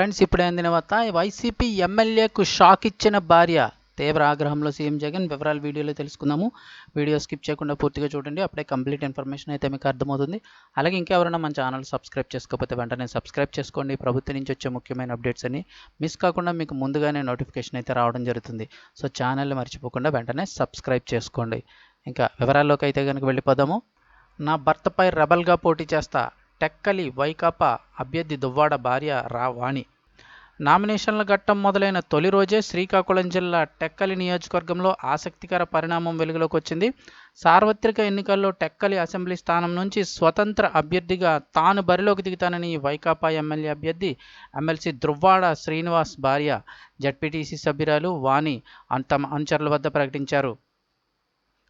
Friends ఇప్పుడు అందిన వార్త వైసీపీ ఎమ్మెల్యేకు షాక్ ఇచ్చిన భార్య. తీవ్ర ఆగ్రహంలో సీఎం జగన్ వివరాలు వీడియోలో తెలుసుకుందాము. వీడియో స్కిప్ చేయకుండా పూర్తిగా చూడండి. అప్పుడే కంప్లీట్ ఇన్ఫర్మేషన్ అయితే మీకు అర్థమవుతుంది. అలాగే ఇంకెవరైనా మన ఛానల్ సబ్స్క్రైబ్ చేసుకోకపోతే వెంటనే సబ్స్క్రైబ్ చేసుకోండి. ప్రభుత్వం నుంచి వచ్చే ముఖ్యమైన అప్డేట్స్ అని మిస్ కాకుండా మీకు ముందుగానే నోటిఫికేషన్ అయితే రావడం జరుగుతుంది. సో ఛానల్ని మర్చిపోకుండా వెంటనే సబ్స్క్రైబ్ చేసుకోండి. ఇంకా వివరాల్లోకి అయితే కనుక వెళ్ళిపోదాము. నా భర్తపై రెబల్గా పోటీ చేస్తా. టెక్కలి వైకాపా అభ్యర్థి దువ్వాడ భార్య రా వాణి నామినేషన్ల ఘట్టం మొదలైన తొలి రోజే శ్రీకాకుళం జిల్లా టెక్కలి నియోజకవర్గంలో ఆసక్తికర పరిణామం వెలుగులోకి వచ్చింది సార్వత్రిక ఎన్నికల్లో టెక్కలి అసెంబ్లీ స్థానం నుంచి స్వతంత్ర అభ్యర్థిగా తాను బరిలోకి దిగుతానని వైకాపా ఎమ్మెల్యే అభ్యర్థి ఎమ్మెల్సీ ధృవ్వాడ శ్రీనివాస్ భార్య జడ్పీటీసీ సభ్యురాలు వాణి తమ అనుచరుల వద్ద ప్రకటించారు.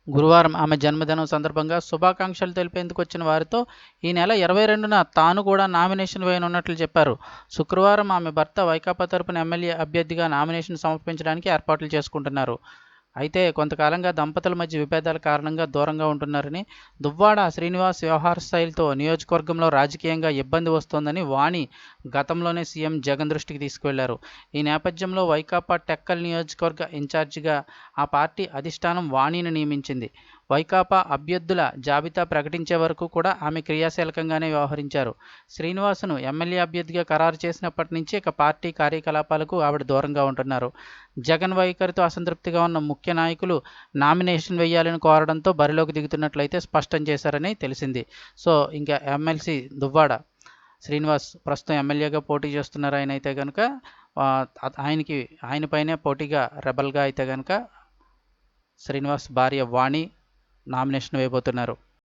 గురువారం ఆమె జన్మదినం సందర్భంగా శుభాకాంక్షలు తెలిపేందుకు వచ్చిన వారితో ఈ నెల ఇరవై రెండున తాను కూడా నామినేషన్ వేయనున్నట్లు చెప్పారు. శుక్రవారం ఆమె భర్త వైకాపా తరపున ఎమ్మెల్యే అభ్యర్థిగా నామినేషన్ సమర్పించడానికి ఏర్పాట్లు చేసుకుంటున్నారు. అయితే కొంతకాలంగా దంపతుల మధ్య విభేదాల కారణంగా దూరంగా ఉంటున్నారని దువ్వాడ శ్రీనివాస్ వ్యవహార శైలితో నియోజకవర్గంలో రాజకీయంగా ఇబ్బంది వస్తోందని వాణి గతంలోనే సీఎం జగన్ దృష్టికి తీసుకువెళ్ళారు. ఈ నేపథ్యంలో వైకాపా టెక్కల్ నియోజకవర్గ ఇన్ఛార్జిగా ఆ పార్టీ అధిష్టానం వాణిని నియమించింది. వైకాపా అభ్యర్థుల జాబితా ప్రకటించే వరకు కూడా ఆమె క్రియాశీలకంగానే వ్యవహరించారు. శ్రీనివాసును ఎమ్మెల్యే అభ్యర్థిగా ఖరారు చేసినప్పటి నుంచి ఇక పార్టీ కార్యకలాపాలకు ఆవిడ దూరంగా ఉంటున్నారు. జగన్ వైఖరితో అసంతృప్తిగా ఉన్న ముఖ్య నాయకులు నామినేషన్ వేయాలని కోరడంతో బరిలోకి దిగుతున్నట్లయితే స్పష్టం చేశారని తెలిసింది. సో ఇంకా ఎమ్మెల్సీ దువ్వాడ శ్రీనివాస్ ప్రస్తుతం ఎమ్మెల్యేగా పోటీ చేస్తున్నారు ఆయన అయితే కనుక ఆయనకి ఆయనపైనే పోటీగా రెబల్గా అయితే కనుక శ్రీనివాస్ భార్య వాణి నామినేషన్ వేయబోతున్నారు.